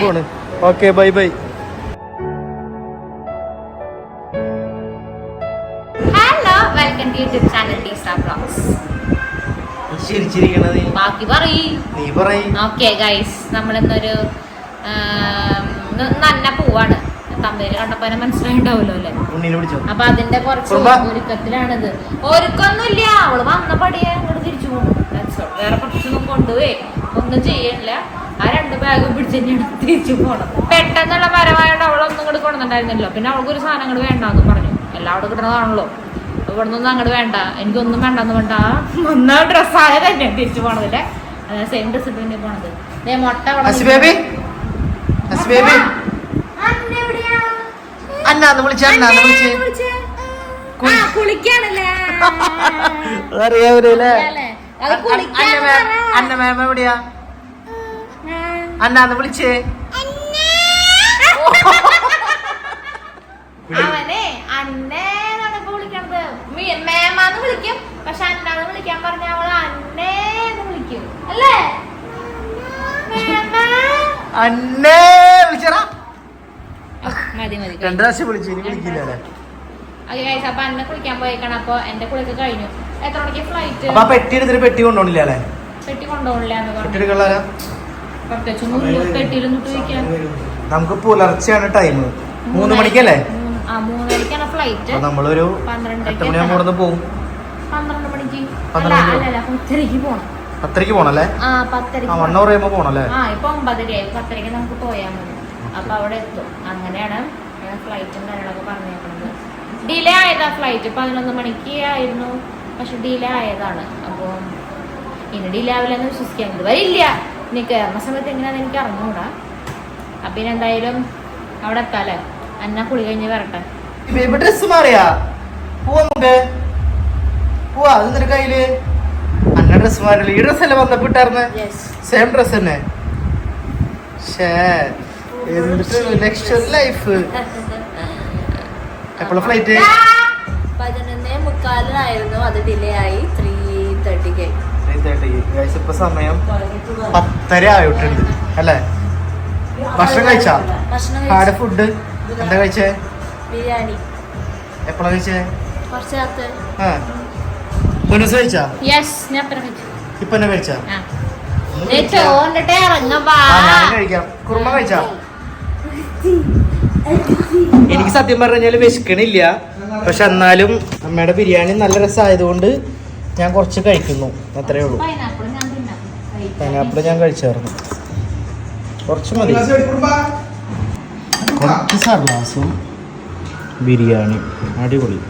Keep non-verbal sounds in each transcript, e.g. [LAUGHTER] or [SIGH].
പോണ് okay bye bye. Hello welcome to YouTube channel ടീസ blogs ചിരിച്ചിരിക്കണത്. ബാക്കി നീ പറയ്. ഓക്കെ ഗൈസ് നമ്മളിന്നൊരു നല്ല പൂവാണ്. തമ്പേര് കണ്ടപ്പോ മനസ്സിലായിണ്ടാവല്ലോ അല്ലെ? അപ്പൊ അതിന്റെ കുറച്ച്. ഒരുക്കത്തിലാണിത്. ഒരുക്കൊന്നുമില്ല അവൾ വന്ന പടിയെ അങ്ങോട്ട് തിരിച്ചു പോകും വേറെ കുറച്ചൊന്നും കൊണ്ടുപോയി. ഒന്നും ചെയ്യണില്ല. ആ രണ്ട് ബാഗും പിടിച്ച് തന്നെയാണ് തിരിച്ചു പോണത് പെട്ടെന്നുള്ള പരമായിട്ട് അവളൊന്നും ഇങ്ങോട്ട് കൊണ്ടുവന്നിട്ടുണ്ടായിരുന്നല്ലോ. പിന്നെ അവൾക്കൊരു സാധനം ഇങ്ങോട്ട് വേണ്ടാന്ന് പറഞ്ഞു. എല്ലാം അവിടെ കിട്ടണതാണല്ലോ ഇവിടെ നിന്നൊന്നും അങ്ങോട്ട് വേണ്ട. എനിക്കൊന്നും വേണ്ടെന്ന് വേണ്ട ആ വന്ന ഡ്രസ്സായ തന്നെ തിരിച്ചു പോണതില്ലേ സെയിം ഡ്രസ് ഇട്ട് തന്നെ പോണത്. മുട്ട കുളിക്കാണല്ലേ? [LAUGHS] അറിയാവൂലേ? അല്ലേ? അത് കുളിക്കാൻ പറ. അന്ന മാം എവിടെയാ. അന്നാന്ന് വിളിച്ചേ. [LAUGHS] അവനെ അന്നേന്നാണ് ഇപ്പൊ വിളിക്കണത്. മേമാന്ന് വിളിക്കും. പക്ഷെ അന്നാന്ന് വിളിക്കാൻ പറഞ്ഞ അവൾ അന്നേന്ന് വിളിക്കും. അല്ലേ? മേമ. അന്നേ വിളിച്ചടാ. മതി മതി. രണ്ടു പ്രാവശ്യം വിളിച്ചു ഇനി വിളിക്കില്ലല്ലേ ഓക്കെ ഗൈസ് അപ്പൊ അന്നെ കുളിക്കാൻ പോയേക്കണം. അപ്പൊ എന്റെ കുളിക്ക് കഴിഞ്ഞു. എത്ര മണിക്ക് ഫ്ലൈറ്റ് പെട്ടി എടുത്തിട്ട് പെട്ടി കൊണ്ടോണില്ല പെട്ടി എടുക്കാനുള്ള പ്രത്യേകിച്ച് ഒന്നും വയ്ക്കാൻ നമുക്ക് പുലർച്ചെയാണ് ടൈം മൂന്ന് മണിക്കല്ലേ? മൂന്നരക്കാണ് ഫ്ലൈറ്റ് നമ്മളൊരു എട്ട് മണിയാകുമ്പോൾ ഇവിടുന്ന് പോകും പന്ത്രണ്ട് മണിക്ക്. പത്തരക്ക് പോണം. പത്തരക്ക് പോണല്ലേ? ആ വൺ അവർ കഴിയുമ്പോ പോണല്ലേ? ആ ഇപ്പൊ ഒമ്പതരയായി. പത്തരക്ക് നമുക്ക് പോയാൽ മതി. അപ്പൊ അവിടെ എത്തും. അങ്ങനെയാണ് ഫ്ലൈറ്റും കാര്യങ്ങളൊക്കെ പറഞ്ഞേക്കുന്നത് ഡിലേ ആയതാ ഫ്ലൈറ്റ് പതിനൊന്ന് മണിക്ക് ആയിരുന്നു. പക്ഷെ ഡിലേ ആയതാണ്. അപ്പോൾ ഇനി ഡിലേ ആവില്ലെന്ന് വിശ്വസിക്കാൻ ഇതുവരെ ഇല്ല. ഇനി കയറുന്ന സമയത്ത് എങ്ങനെയാണെന്ന് എനിക്ക് അറിഞ്ഞുകൂടാ. അപ്പൊ ഇനി എന്തായാലും അവിടെ എത്താല്ലേ? അന്ന കുളി കഴിഞ്ഞ് വരട്ടെ. ബേബി ഡ്രസ് മാറിയാ? പോവാ നമുക്ക് പോവാ അത് നിന്റെ കയ്യിൽ? അന്ന ഡ്രസ് മാറില്ല? ഈ ഡ്രസ് അല്ലേ വന്നപ്പോ ഇട്ടാർന്ന് സെയിം ഡ്രസ് തന്നെ. ലൈഫ് ഫ്ലൈറ്റ് പതിനൊന്നേ മുക്കാലിനായിരുന്നു. അത് ഡിലേ ആയി. ഇപ്പൊ സമയം പത്തര ആയിട്ടുണ്ട് അല്ലേ? ഭക്ഷണം കഴിച്ചാ? ആടെ. ഫുഡ് എന്താ കഴിച്ചേ? ബിരിയാണി. എപ്പോഴാ കഴിച്ചേ? പുനസ് കഴിച്ചാ? ഇപ്പൊ എന്നെ കഴിക്കാം. കുറുമ കഴിച്ചാ? എനിക്ക് സത്യം പറഞ്ഞു കഴിഞ്ഞാൽ വിശക്കണില്ല. പക്ഷെ എന്നാലും അമ്മയുടെ ബിരിയാണി നല്ല രസമായതുകൊണ്ട് ഞാൻ കുറച്ച് കഴിക്കുന്നു. അത്രേ ഉള്ളൂ. പൈനാപ്പിൾ ഞാൻ തിന്നാം. പൈനാപ്പിൾ ഞാൻ കഴിച്ചായിരുന്നു. കുറച്ച് മതി. കുറച്ച് സർവാസും ബിരിയാണി. അടിപൊളി.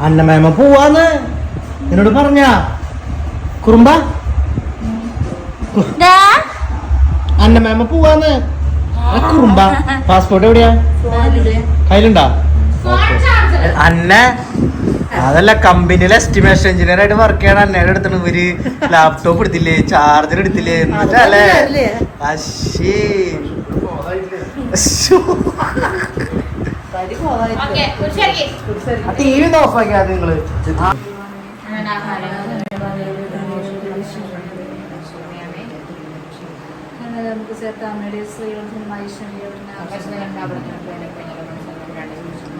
അന്നമേമ പോവാന്ന്. എന്നോട് പറഞ്ഞ. കുറുമ്പ. അന്നമേമ പോവാന്ന്. ആ കുറുമ്പ. പാസ്പോർട്ട് എവിടെയാ? കയ്യിലുണ്ടാ? അന്ന അതല്ല കമ്പനിയിലെ എസ്റ്റിമേഷൻ എഞ്ചിനീയർ ആയിട്ട് വർക്ക് ചെയ്യണ അന്നേരം അടുത്താണ് ഇവർ ലാപ്ടോപ്പ് എടുത്തില്ലേ ചാർജർ എടുത്തില്ലേ എന്നിട്ടല്ലേ ആ ടി വി ഒന്ന് ഓഫ് ആക്കിയാ നിങ്ങൾ. നമുക്ക് ചേർത്ത് അമ്മയുടെ സ്ത്രീകൾ വിശേഷം ഓക്കെ ബൈ അടുത്ത വരെ കാണാം അസി ബേബി ടാറ്റ കൊടുത്തേ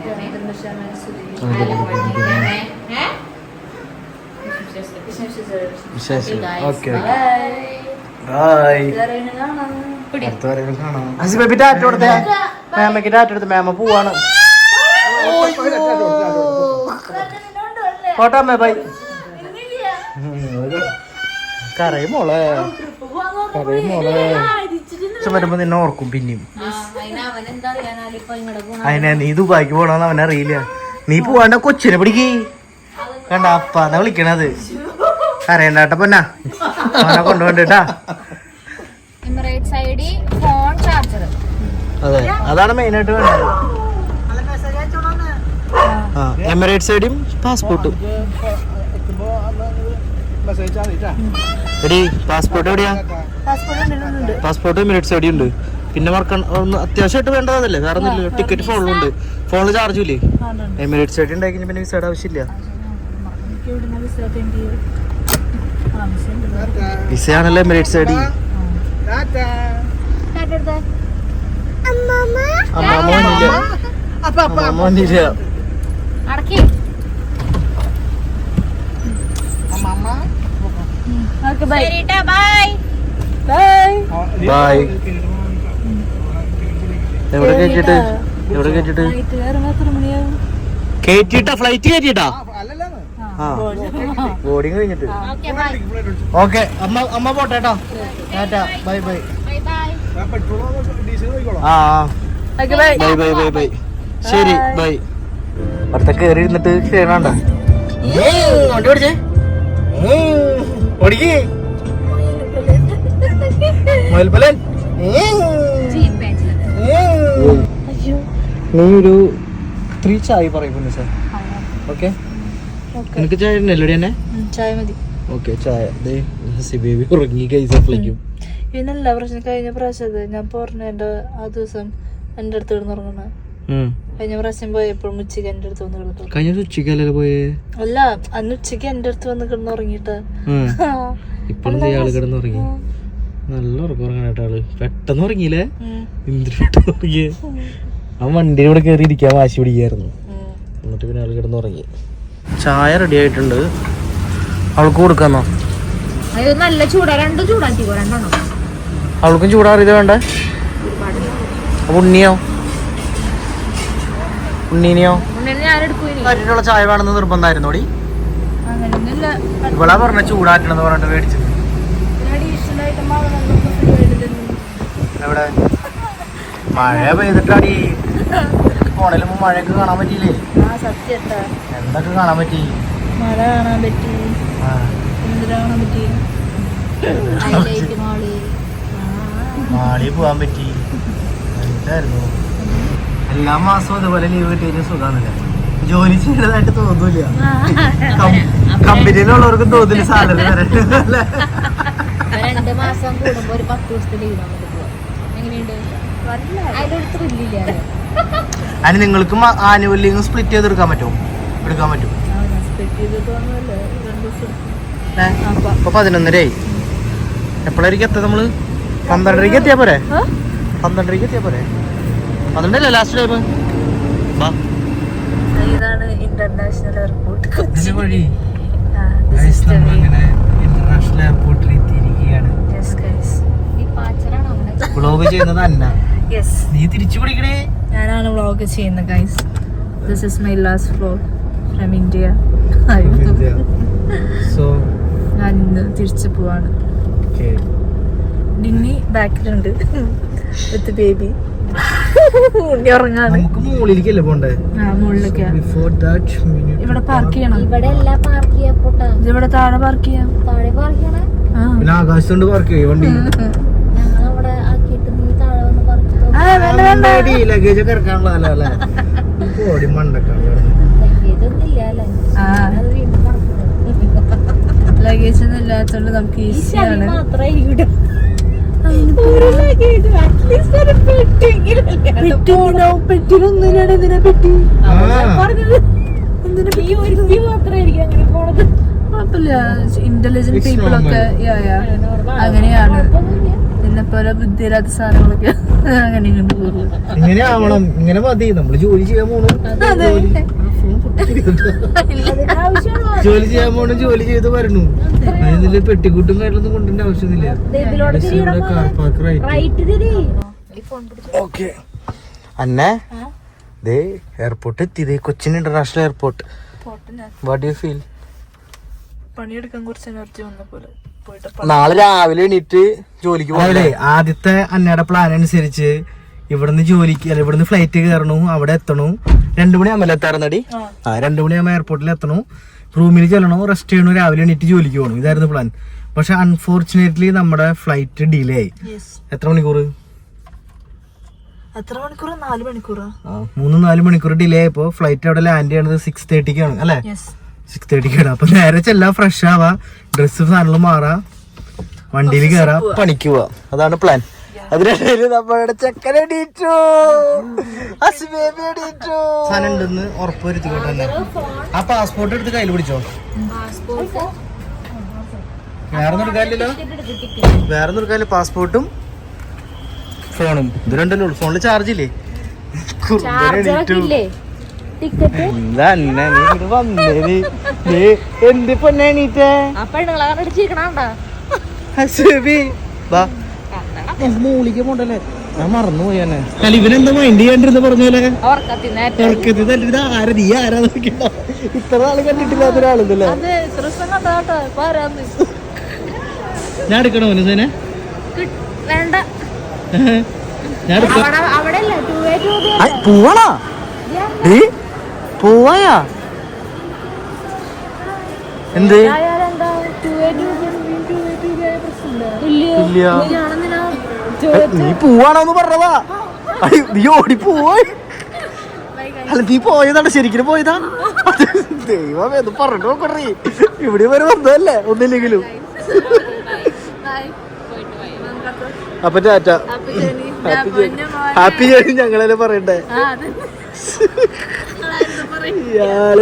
മാമയ്ക്ക് ടാറ്റ കൊടുത്ത് മാമ പോവാണ് കോട്ടാമ്മ ബൈ കരയും മോളെ കരയും മോളെ വരുമ്പോ നിന്നെ ഓർക്കും പിന്നെയും അതിനെ നീ ദുബായിക്ക് അവനെ അവനറിയില്ല നീ പോവാണ്ട കൊച്ചിനെ പിടിക്ക്. കണ്ട അപ്പാന്ന വിളിക്കണത്. അറിയണ്ടാട്ട പൊന്നാ. അവനെ കൊണ്ടുപോണ്ടാ അതെ അതാണ് മെയിൻ ആയിട്ട് വേണ്ടത്. എമിറേറ്റ്സ് ഐഡിയും പാസ്പോർട്ടും എടി പാസ്പോർട്ട് എവിടെയാ? പാസ്പോർട്ട് എമിറേറ്റ്സ് ഐഡി ഉണ്ട്. പിന്നെ മറക്കണം. ഒന്ന് അത്യാവശ്യമായിട്ട് വേണ്ടതല്ലേ വേറെ ഒന്നുമില്ല. ടിക്കറ്റ് ഫോണിലുണ്ട് ഫോണിൽ ചാർജ് ഇല്ലേ? എമിറേറ്റ്സ് ആയിട്ട് ഉണ്ടായി പിന്നെ വിസയുടെ ആവശ്യമില്ല. വിസയാണല്ലോ എമിറേറ്റ്സ് ഐഡി ബൈ. ബൈ. എവിടെ കയറ്റിട്ട് എവിടെ കയറ്റിട്ട് കയറ്റിട്ടാ ഫ്ലൈറ്റ് കയറ്റിട്ടാ ബോർഡിങ് കഴിഞ്ഞിട്ട്. ഓക്കെ അമ്മ അമ്മ പോട്ടെ കേട്ടോ. ടാറ്റാ ബൈ ബൈ ആ ബൈ ബൈ ബൈ ബൈ. ശരി ബൈ. അടുത്ത കയറി ഇരുന്നിട്ട് ക്ഷീണണ്ട വണ്ടി ഓടിച്ചേ. ഓടിക്കേ. [LAUGHS] മയിൽപ്പലൻ. നീ ഒരു ത്രീ ചായ പറയുന്നു സാർ ഓക്കെ? നിനക്ക് ചായ ഉണ്ടല്ലോ തന്നെ? ചായ മതി. ഓക്കെ ചായ. ദേ ബേബി ഉറങ്ങി കൈസപ്പിലേക്കും പിന്നല്ല പ്രശ്നം കഴിഞ്ഞ പ്രാവശ്യം ഞാൻ പറഞ്ഞ എന്റെ ആ ദിവസം എന്റെ അടുത്ത് കിടന്ന് ഉറങ്ങണ കഴിഞ്ഞ പ്രാവശ്യം പോയപ്പോഴും ഉച്ചയ്ക്ക് എന്റെ അടുത്ത് വന്ന് കിടന്നു. കഴിഞ്ഞ ദിവസം പോയേ? അല്ല അന്ന് ഉച്ചയ്ക്ക് എന്റെ അടുത്ത് വന്ന് കിടന്ന് ഉറങ്ങിട്ട് [LAUGHS] ഇപ്പോഴും ആൾ കിടന്ന് ഉറങ്ങി നല്ല ഉറക്കം ഉറങ്ങാനായിട്ട് ആൾ. പെട്ടെന്ന് ഉറങ്ങിയില്ലേ? എന്തിനു പെട്ടെന്ന് ഉറങ്ങിയേ? അവൻ വണ്ടിയുടെ കൂടെ കയറി ഇരിക്കാൻ വാശി പിടിക്കായിരുന്നു എന്നിട്ട് പിന്നെ കിടന്ന് കിടന്നുറങ്ങി. ചായ റെഡി ആയിട്ടുണ്ട്. അവൾക്ക് കൊടുക്കാന്നോ? അയ്യോ നല്ല ചൂടാ. രണ്ടും ചൂടാക്കിക്കോ രണ്ടെണ്ണം. അവൾക്കും ചൂടാറിയത് വേണ്ട? അപ്പൊ ഉണ്ണിയോ? ഉണ്ണീനെയോ? പറ്റിട്ടുള്ള ചായ വേണമെന്ന് നിർബന്ധമായിരുന്നോടി? അങ്ങനെയൊന്നുമില്ല ഇവളാ പറഞ്ഞ ചൂടാറ്റണെന്ന് പറഞ്ഞിട്ട് മേടിച്ചത്. എവിടെ? മഴ പെയ്തിട്ടാടി. പോണേലും മഴയൊക്കെ കാണാൻ പറ്റിയില്ലേ? ആ സത്യട്ടാ എന്തൊക്കെ കാണാൻ പറ്റി? മഴ കാണാൻ പറ്റി. കാണാൻ പറ്റി. മോൾ. മാളി പോവാൻ പറ്റി. എന്തായിരുന്നു? എല്ലാ മാസവും അതുപോലെ ലീവ് കിട്ടിയ സുഖാന്നില്ല? ജോലി ചെയ്തതായിട്ട് തോന്നൂല കമ്പനിയിലുള്ളവർക്ക് തോന്നില്ല സാലറി വരട്ടെ രണ്ട് മാസം കൂടുമ്പോ ഒരു പത്ത് ദിവസത്തെ ലീവ് നമുക്ക് പോവാം എങ്ങനെയുണ്ട്? അതിലൊരു ത്രില്ലില്ല അതിന് നിങ്ങൾക്കും ആനുവല്യങ്ങൾ സ്പ്ലിറ്റ് ചെയ്ത് എടുക്കാൻ പറ്റുമോ? എടുക്കാൻ പറ്റും. അപ്പൊ ഇപ്പൊ പതിനൊന്നരയായി. എപ്പോഴായിരിക്കും എത്താ നമ്മൾ? പന്ത്രണ്ടരയ്ക്ക് എത്തിയാ പോരെ? പന്ത്രണ്ടരയ്ക്ക് എത്തിയാ പോരെ? പന്ത്രണ്ടല്ലേ ലാസ്റ്റ് ടൈം ഇതാണ് ഇന്റർനാഷണൽ എയർപോർട്ട് വഴി. ഇന്റർനാഷണൽ എയർപോർട്ടിൽ എത്തിയിരിക്കുകയാണ്. വ്ളോഗ് ചെയ്യുന്നത് അന്ന. നീ തിരിച്ചു പിടിക്കണേ. ഞാനാണ് വ്ളോഗ് ചെയ്യുന്നത് guys this is my last vlog from India so ഞാൻ ഇന്ന് തിരിച്ചു പോവാണ്. ഡിന്നി ബാക്കിലുണ്ട് വിത്ത് ബേബി ഉണ്ണി ഉറങ്ങാണ് നമുക്ക് മുകളിലേക്കല്ലേ പോണ്ടേ? ആ മുകളിലൊക്കെയാ ബിഫോർ ദാറ്റ് ഇവിടെ പാർക്ക് ചെയ്യണം. ഇവിടെ എല്ലാം പാർക്ക് ഇവിടെ താഴെ പാർക്ക് ചെയ്യാം. താഴെ പാർക്ക് ചെയ്യണേ? ആ. പിന്നെ ആകാശത്തോണ്ട് പാർക്ക് ചെയ്യും വണ്ടി ഞങ്ങൾ അവിടെ ആക്കിയിട്ട് നീ താഴെ വന്ന് പാർക്ക് ആ, വേണ്ട, വേണ്ട. ലഗേജ് ഒക്കെ ഇറക്കാനുള്ള ഓടി മണ്ടക്കാണ് ലഗേജ് ഒന്നും ഇല്ലാത്തോണ്ട് നമുക്ക് ഈസിയാണ് പെട്ടി ഇന്റലിജന്റ് പീപ്പിൾ ഒക്കെ. അങ്ങനെയാണ്. നിന്നെ പല ബുദ്ധിയില്ലാത്ത സാധനങ്ങളൊക്കെ അങ്ങനെ ഇങ്ങനെ ആവണം ഇങ്ങനെ മതി. നമ്മൾ ജോലി ചെയ്യാൻ പോണു. ജോലി- ചെയ്യാൻ പോണു ജോലി ചെയ്ത് വരണു. അതിന്റെ പെട്ടിക്കൂട്ടും കാര്യമൊന്നും. റൈറ്റ് തിരി. ഓക്കെ അന്നെ ദേ എയർപോർട്ട് എത്തി. ദേ Cochin international airport what you feel പണിയെടുക്കാൻ കുറച്ച് എനർജി വന്ന പോലെ. നാളെ രാവിലെ എണീറ്റ് ജോലിക്ക് പോകണ്ടേ ആദ്യത്തെ അന്നയുടെ പ്ലാൻ അനുസരിച്ച് ഇവിടുന്ന് ജോലിക്ക് അല്ല ഇവിടുന്ന് ഫ്ലൈറ്റ് കയറണു അവിടെ എത്തണു. രണ്ടു മണിയാകുമ്പോൾ എത്താറുന്നടി? ആ. ആ രണ്ടു മണിയാകുമ്പോൾ എയർപോർട്ടിൽ എത്തണു. റൂമിൽ ചെല്ലണോ റെസ്റ്റ് ചെയ്യണു രാവിലെ എണീറ്റ് ജോലിക്ക് പോകണം ഇതായിരുന്നു പ്ലാൻ പക്ഷെ അൺഫോർച്ചുനേറ്റ്ലി നമ്മുടെ ഫ്ലൈറ്റ് ഡിലേ ആയി. എത്ര മണിക്കൂർ എത്ര നാല് മൂന്ന് നാല് മണിക്കൂർ ഡിലേ ആയപ്പോ ഫ്ലൈറ്റ് അവിടെ ലാൻഡ് ചെയ്യണത് സിക്സ് തേർട്ടിക്കാണ് അല്ലേ? സിക്സ് തേർട്ടിക്കാണ് അപ്പൊ നേരെ ചെല്ലാം ഫ്രഷ് ആവാ. ഡ്രസ്സ് സാധനങ്ങൾ മാറാ. വണ്ടിയിൽ കയറാ പണിക്ക് പോവാ. അതാണ് പ്ലാൻ അതിനിടയിൽ നമ്മുടെ ചെക്കൻ എണീറ്റു. സാധനം ഉണ്ടെന്ന് ഉറപ്പ് വരുത്തിക്കോട്ടെ തന്നെ ആ പാസ്പോർട്ട് എടുത്ത് കയ്യിൽ പിടിച്ചോ? പാസ്പോർട്ട് വേറെ എടുക്കാനില്ലല്ലോ. വേറെ എടുക്കാനില്ല. പാസ്പോർട്ടും ഫോണും ഇത് രണ്ടല്ലേ ഉള്ളു. ഫോണിൽ ചാർജ് ഇല്ലേ? ടിക്കറ്റ് എന്താ വാ. മൂളിക്ക് പോണ്ടല്ലേ? ഞാൻ മറന്നുപോയി എന്നെ അല്ല ഇവനെന്താ മൈൻഡ് ചെയ്യാണ്ടിരുന്ന് പറഞ്ഞല്ലേ ഇറക്കത്തി തല്ലിട്ട് ആരാ നീ ആരാ നോക്കിട്ടോ ഇത്ര നാൾ കണ്ടിട്ടില്ലാത്ത ഒരാളുണ്ടല്ലേ? ഞാൻ എടുക്കണോ കിട്ട്- വേണ്ട. ഞാൻ എടുക്കാം പോവാണോ? ഡേ പോവായാ? എന്ത്? ഇല്ല. നീ പോവാണോന്ന് പറഞ്ഞതാ. നീ ഓടി പോയി. അല്ല നീ പോയതാണ് ശരിക്കും പോയതാ. ദൈവം എന്ന് പറഞ്ഞു നോക്കണേ ഇവിടെ വരെ വന്നതല്ലേ ഒന്നില്ലെങ്കിലും. അപ്പൊ ടാറ്റ. ഹാപ്പി ജേണി ഞങ്ങളല്ലേ പറയണ്ടേ? [LAUGHS] ഇയാൾ.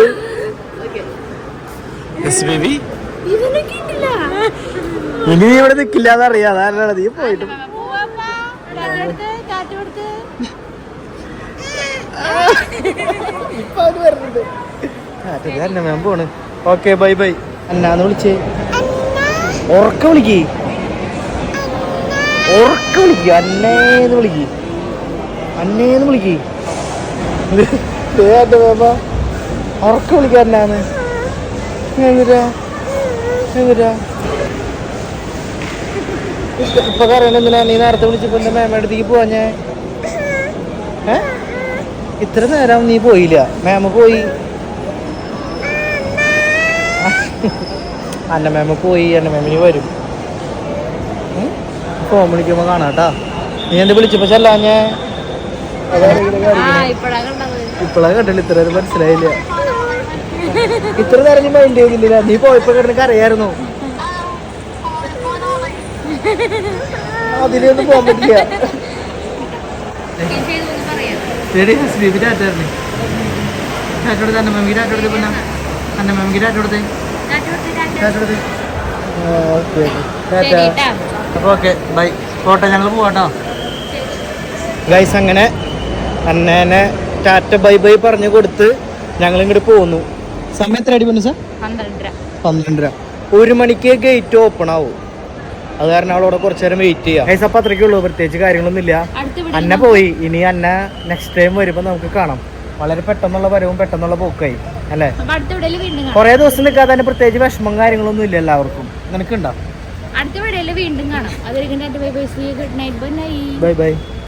ഇനി നീ ഇവിടെ നിക്കില്ല അറിയാം അതാണ് നീ പോയിട്ട് മാം പോണ്. Okay bye bye. അന്നാന്ന് വിളിച്ചേ. ഉറക്ക വിളിക്ക്. ഉറക്ക വിളിക്ക്. അന്നേന്ന് വിളിക്ക്. അന്നേന്ന് വിളിക്ക്. വിളിക്ക എങ്ങനെയാ? എങ്ങനെയാ? ഇപ്പൊ ഇപ്പൊ പറയണ എന്തിനാ? നീ നേരത്തെ വിളിച്ചപ്പോ എന്റെ മേമയുടെ അടുത്തേക്ക് പോവാഞ്ഞേ ഏ? ഇത്ര നേരം നീ പോയില്ല. മേമ പോയി. അന്ന മേമ പോയി. അന്ന മേമിന് വരും. ഫോൺ വിളിക്കുമ്പോ കാണാട്ടാ നീ എന്ത് വിളിച്ചപ്പോ ചെല്ലാഞ്ഞേ? ഞാൻ. ഇപ്പഴാ കണ്ടില്ല ഇത്ര മനസ്സിലായില്ല. ഇത്ര നേരം നീ മൈൻഡ് ചെയ്തില്ല നീ പോയപ്പോ കിടന്നൊക്കെ അറിയായിരുന്നു അതിലൊന്നും പോകാൻ പറ്റില്ല. കൊടുത്തേ ഓക്കെ ടാറ്റ അപ്പോൾ ഓക്കെ ബൈ പോട്ടെ ഞങ്ങൾ പോവാട്ടോ ഗൈസ് അങ്ങനെ അന്നേനെ ടാറ്റ ബൈ ബൈ പറഞ്ഞു കൊടുത്ത് ഞങ്ങൾ ഇങ്ങോട്ട് പോന്നു. സമയം എത്ര അടി പറഞ്ഞു സാർ? പന്ത്രണ്ടര. പന്ത്രണ്ടര. ഒരു മണിക്ക് ഗേറ്റ് ഓപ്പൺ ആവും. അത് കാരണം അവളവിടെ കുറച്ചു നേരം വെയിറ്റ് ചെയ്യാം. ഗൈസ് അപ്പം അത്രയ്ക്കേ ഉള്ളൂ. പ്രത്യേകിച്ച് കാര്യങ്ങളൊന്നും ഇല്ല അന്ന പോയി. ഇനി അന്ന നെക്സ്റ്റ് ടൈം വരുമ്പോൾ നമുക്ക് കാണാം. വളരെ പെട്ടെന്നുള്ള വരവും പെട്ടെന്നുള്ള പോക്കായി. അല്ലേ? കുറെ വീണ്ടും കാണാം? കുറേ ദിവസം നിൽക്കാതെ തന്നെ പ്രത്യേകിച്ച് വിഷമം കാര്യങ്ങളൊന്നും ഇല്ല എല്ലാവർക്കും. നിനക്കുണ്ടോ? അടുത്ത വീണ്ടും കാണാം. Bye bye